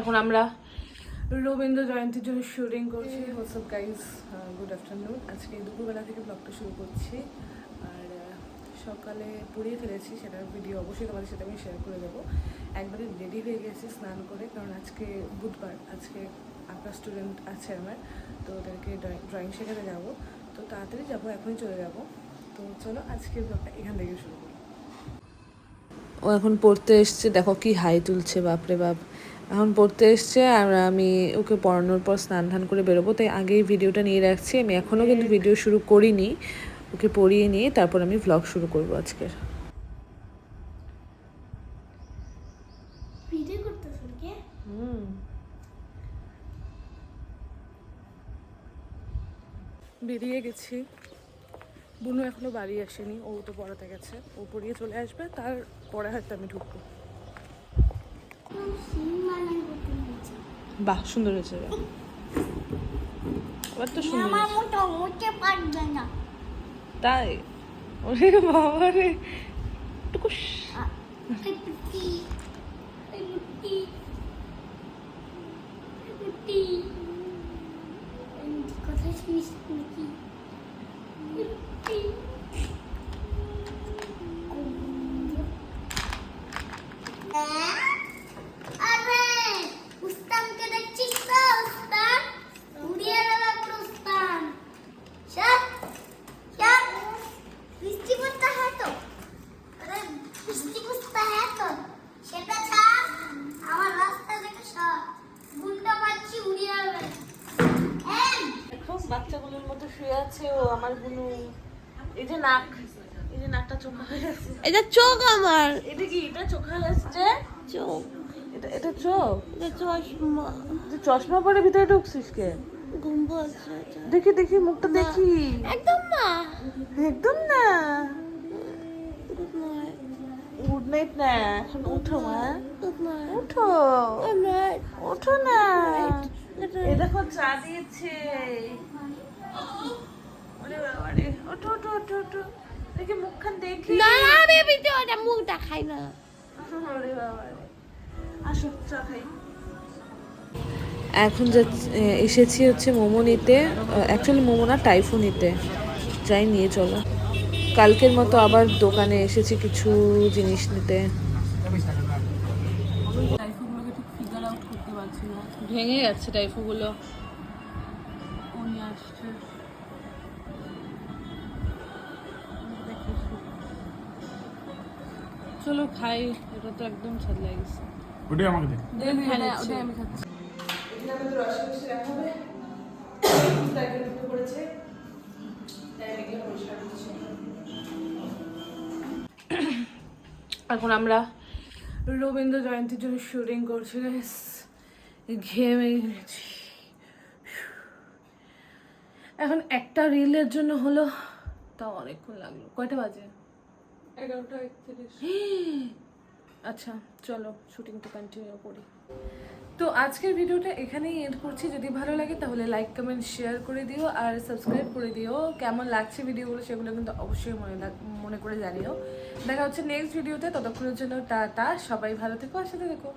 এখন আমরা রবীন্দ্র জয়ন্তীর জন্য শুটিং করছি। হোয়াটসঅ্যাপ গাইজ গুড আফটারনুন আজকে দুপুরবেলা থেকে ব্লগটা শুরু করছি। আর সকালে পড়িয়ে ফেলেছি সেটার ভিডিও অবশ্যই তোমাদের সাথে আমি শেয়ার করে দেবো। একবারে রেডি হয়ে গেছি স্নান করে কারণ আজকে বুধবার আজকে আঁকা স্টুডেন্ট আছে আমার তো ওদেরকে ড্রয়িং শেখাতে যাব। তো তাড়াতাড়ি যাব এখনই চলে যাব। তো চলো আজকের ব্লগটা এখান থেকে শুরু করি। ও এখন পড়তে এসছে দেখো কি হাই তুলছে বাপরে বাপ। এখন পড়তে এসছে আর আমি ওকে পড়ানোর পর স্নান ধান করে বেরোবো। তাই আগেই ভিডিওটা নিয়ে রাখছি। আমি এখনও কিন্তু ভিডিও শুরু করিনি। ওকে পড়িয়ে নিয়ে তারপর আমি ভ্লগ শুরু করব আজকের। বেরিয়ে গেছি। বুনু এখনও বাড়ি আসেনি। ও তো পড়াতে গেছে। ও পড়িয়ে চলে আসবে। তার পরে হয়তো আমি ঢুকবো। বাহ সুন্দর হয়েছে। রে। এবার তো সুন্দর পারবে না। তাই? ওরে বাবা রে। টুকুস। কথা শুনিস নাকি এই পুটি আরে উস্তানকে দেখছিস তো উস্তান উড়িয়ে গেল পুরো উস্তান চল চল বৃষ্টি পড়তে হয় তো আরে বৃষ্টি পড়তে হয় তো সেটা ছাড় আমার রাস্তা থেকে সব গুন্ডা পাচ্ছি উড়িয়ে যাবে এম দেখো বাচ্চাগুলোর মতো শুয়ে আছে ও আমার বুনু এই যে নাক এই যে নাকটা চোখা হয়ে গেছে এটা চোখ আমার। এটা কি? এটা চোখা হয়েছে চোখ। এটা এটা চোখ? এটা চশমা। তুই চশমা পরে ভিতরে ঢুকছিস কে? ঘুম পাচ্ছে দেখি দেখি মুখটা দেখি। একদম না একদম না। গুড নাইট না। এখন উঠো মা। উঠো। না। এ দেখো চা দিয়েছে। ওরে বাবা রে ওঠো ওঠো ওঠো ওঠো। দেখি মুখখান দেখি। না বেবি তো ওটা মুখ দেখাই না। ওরে বাবা রে আসো চা খাই। এখন যা এসেছি হচ্ছে মোমো নিতে অ্যাকচুয়ালি মোমো না টাইফু নিতে যাই নিয়ে চলো। কালকের মতো আবার দোকানে এসেছি কিছু জিনিস নিতে। ভেঙে গেছে টাইফুগুলো। চলো খাই এটা তো একদম ছাদ লাগিয়েছে ওটাই আমাকে দে। হ্যাঁ ওটাই আমি খাচ্ছি। এখানে আমাদের রাখা হবে। তাই এগুলো পরিষ্কার করছি। এখন আমরা রবীন্দ্র জয়ন্তীর জন্য শুটিং করছি। ঘেমে গেছি। এখন একটা রিলের জন্য হলো তাও অনেকক্ষণ লাগল। কয়টা বাজে? এগারোটা একত্রিশ। আচ্ছা চলো শুটিংটা কন্টিনিউ করি। তো আজকের ভিডিওটা এখানেই এন্ড করছি। যদি ভালো লাগে তাহলে লাইক কমেন্ট শেয়ার করে দিও আর সাবস্ক্রাইব করে দিও। কেমন লাগছে ভিডিওগুলো সেগুলো কিন্তু অবশ্যই মনে লাগ- মনে করে জানিও। দেখা হচ্ছে নেক্সট ভিডিওতে। ততক্ষণের জন্য টাটা। সবাই ভালো থেকো আর সাথে দেখো